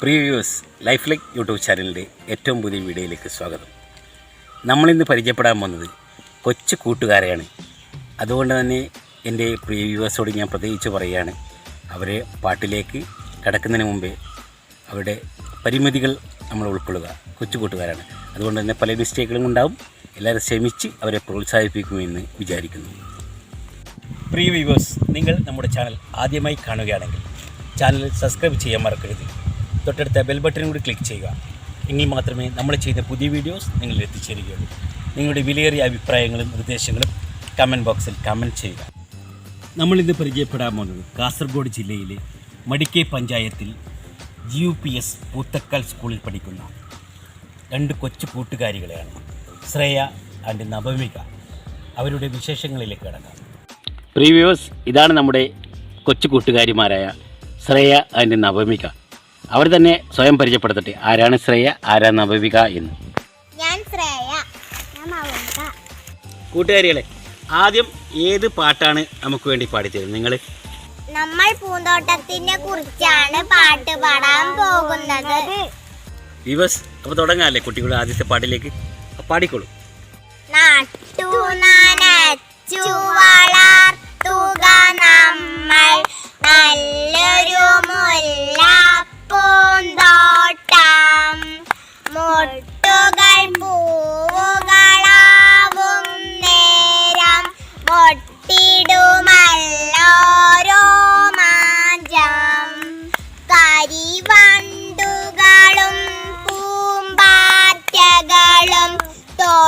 പ്രിയ life like YouTube ചാനലിന്റെ ഏറ്റവും പുതിയ വീഡിയോയിലേക്ക് സ്വാഗതം. നമ്മളിന്ന് പരിചയപ്പെടാൻ പോകുന്നത് കൊച്ചു കൂട്ടുകാരെയാണ്. അതുകൊണ്ട് തന്നെ എന്റെ പ്രിയ ഞാൻ പ്രത്യേകിച്ച് പറയുകയാണ് അവരെ പാട്ടിലേക്ക് കടക്കുന്നതിന് മുമ്പേ അവരുടെ പരിമിതികൾ നമ്മൾ ഉൾക്കൊള്ളുക. കൊച്ചു കൂട്ടുകാരാണ്. അതുകൊണ്ട് തന്നെ പല മിസ്റ്റേക്കുകളും ഉണ്ടാവും. എല്ലാവരും ശ്രമിച്ച് അവരെ പ്രോത്സാഹിപ്പിക്കുമെന്ന് വിചാരിക്കുന്നു. പ്രിയ വ്യൂവേഴ്സ് നിങ്ങൾ നമ്മുടെ ചാനൽ ആദ്യമായി കാണുകയാണെങ്കിൽ ചാനൽ സബ്സ്ക്രൈബ് ചെയ്യാൻ മറക്കരുത്. തൊട്ടടുത്ത ബെൽ ബട്ടൺ കൂടി ക്ലിക്ക് ചെയ്യുക. എങ്കിൽ മാത്രമേ നമ്മൾ ചെയ്യുന്ന പുതിയ വീഡിയോസ് നിങ്ങൾ എത്തിച്ചേരുകയുള്ളൂ. നിങ്ങളുടെ വിലയേറിയ അഭിപ്രായങ്ങളും നിർദ്ദേശങ്ങളും കമന്റ് ബോക്സിൽ കമന്റ് ചെയ്യുക. നമ്മളിന്ന് പരിചയപ്പെടാൻ പോകുന്നത് കാസർഗോഡ് ജില്ലയിലെ മടിക്കൈ പഞ്ചായത്തിൽ G U P S Poothakkal സ്കൂളിൽ പഠിക്കുന്ന രണ്ട് കൊച്ചു കൂട്ടുകാരികളെയാണ് ശ്രേയ ആൻഡ് നവമിക. അവരുടെ വിശേഷങ്ങളിലേക്ക് കടക്കാം. പ്രീവിയേഴ്സ് ഇതാണ് നമ്മുടെ കൊച്ചു കൂട്ടുകാരിമാരായ ശ്രേയ ആൻഡ് നവമിക. അവർ തന്നെ സ്വയം പരിചയപ്പെടുത്തട്ടെ. ആരാണ് ശ്രേയ ആരാ നവവിക എന്ന്. ഞാൻ ശ്രേയ. കൂട്ടുകാരികളെ ആദ്യം ഏത് പാട്ടാണ് നമുക്ക് വേണ്ടി പാടിത്തരുന്നത്? നിങ്ങൾ നമ്മൾ പൂന്തോട്ടത്തിനെ കുറിച്ചാണ് പാട്ട് പാടാൻ പോകുന്നത്. ദിവസ് അപ്പോൾ തുടങ്ങാല്ലേ കുട്ടികളുടെ ആദ്യത്തെ പാട്ടിലേക്ക്? പാടിക്കോളൂ. നാട്ടു നനച്ചു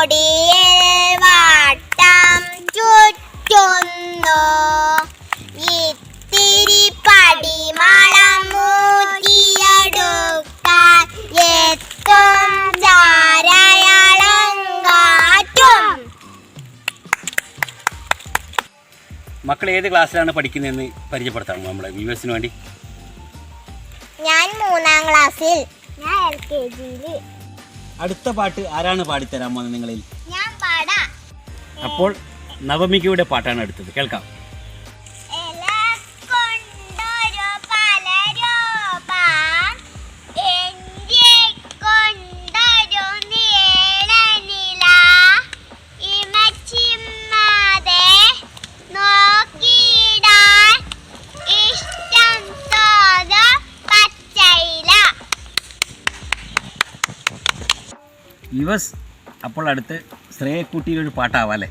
തൊടിയിൽ വാട്ടം ചുറ്റുന്നു. ഇത്തിരി പടിമളം മൂറ്റിയെടുക്കാൻ എത്തും ചാരയളങ്കാറ്റും. മക്കൾ ഏത് ക്ലാസ്സിലാണ് പഠിക്കുന്നതെന്ന് പരിചയപ്പെടുത്താമോ നമ്മളെ വ്യൂവേഴ്സിന് വേണ്ടി? ഞാൻ മൂന്നാം ക്ലാസ്സിൽ. ഞാൻ എൽ കെ ജിയിൽ അടുത്ത പാട്ട് ആരാണ് പാടിത്തരാൻ പോകുന്നത് നിങ്ങളിൽ? ഞാൻ പാടാം. അപ്പോൾ നവമികയുടെ പാട്ടാണ് അടുത്തത്. കേൾക്കാം. യുവസ് അപ്പോൾ അടുത്ത് ശ്രേയക്കുട്ടിയുടെ ഒരു പാട്ടാവാം അല്ലേ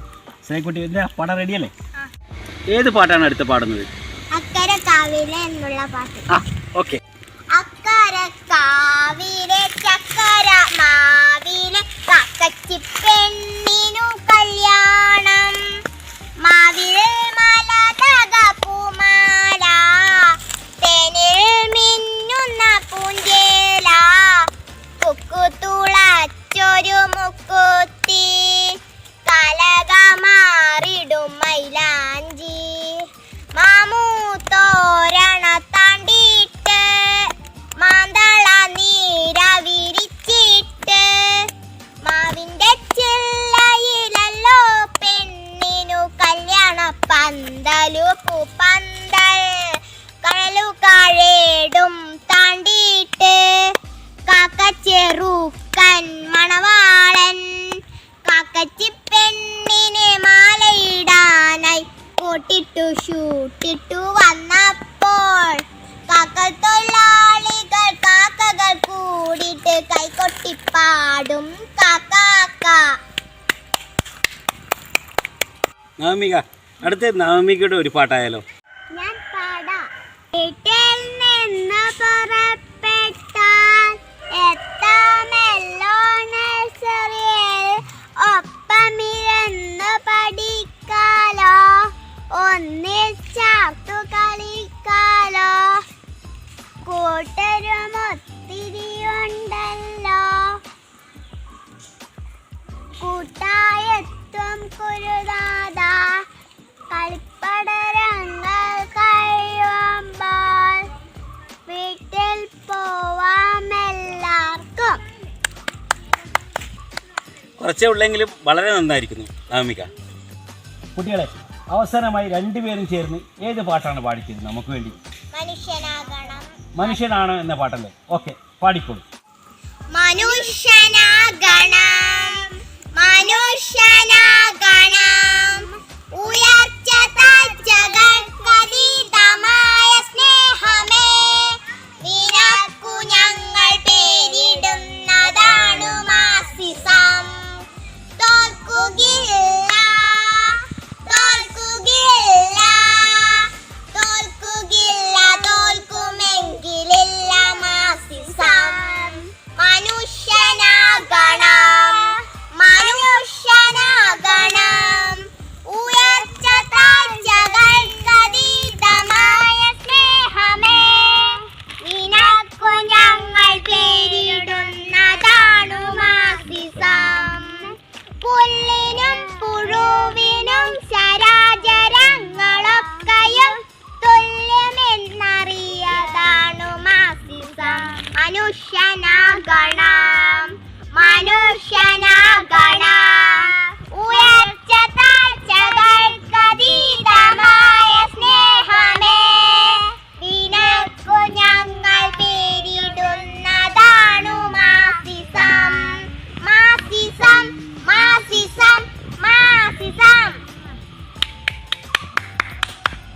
ശ്രേയക്കുട്ടി എന്താ പാടാൻ റെഡിയല്ലേ ഏത് പാട്ടാണ് അടുത്ത് പാടുന്നത്? അക്കരെ കാവിലെ എന്നുള്ള പാട്ട്. ആ ഓക്കെ കഴേടും താണ്ടിയിട്ട് കാക്കച്ചെറുക്കൻ മണവാളൻ. കാക്കച്ചി പെണ്ണിനെ മാലയിടാനായി കൂട്ടിട്ടു ഷൂട്ടിട്ടു വന്നപ്പോൾ കാക്കൽ തൊഴിലാളികൾ കാക്കകൾ കൂടിയിട്ട് കൈകൊട്ടിപ്പാടും കാക്കാക്ക നവമിക അടുത്ത നവമികയുടെ ഒരു പാട്ടായാലോ? കൂട്ടായെത്തും കുരുദാത കളിപ്പടരങ്ങൾ കഴിയുമ്പോൾ വീട്ടിൽ പോവാം എല്ലാവർക്കും. കുറച്ചേ ഉള്ളെങ്കിലും വളരെ നന്നായിരിക്കുന്നു. നാമിക കുട്ടികളെ അവസാനമായി രണ്ടുപേരും ചേർന്ന് ഏത് പാട്ടാണ് പാടിച്ചത് നമുക്ക് വേണ്ടി? മനുഷ്യനാകണം. മനുഷ്യനാണ് എന്ന പാട്ടല്ലേ? ഓക്കെ പാടിക്കോളൂ. മനുഷ്യനാകണം. മനുഷ്യനാകണം. ഉയർച്ച താഴ്ചകൾക്കതീതമായ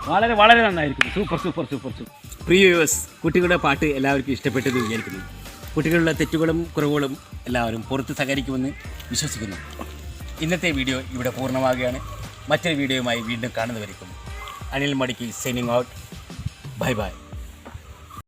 വളരെ വളരെ നന്നായിരിക്കുന്നു. Super super super super. പ്രിയ വ്യൂവേഴ്സ് കുട്ടികളുടെ പാട്ട് എല്ലാവർക്കും ഇഷ്ടപ്പെട്ടെന്ന് വിചാരിക്കുന്നു. കുട്ടികളുടെ തെറ്റുകളും കുറവുകളും എല്ലാവരും പുറത്ത് സഹകരിക്കുമെന്ന് വിശ്വസിക്കുന്നു. ഇന്നത്തെ വീഡിയോ ഇവിടെ പൂർണമാവുകയാണ്. മറ്റൊരു വീഡിയോയുമായി വീണ്ടും കാണുന്നവരിക്കും. അനിൽ മടിക്ക് സൈനിങ് ഔട്ട് ബൈ ബൈ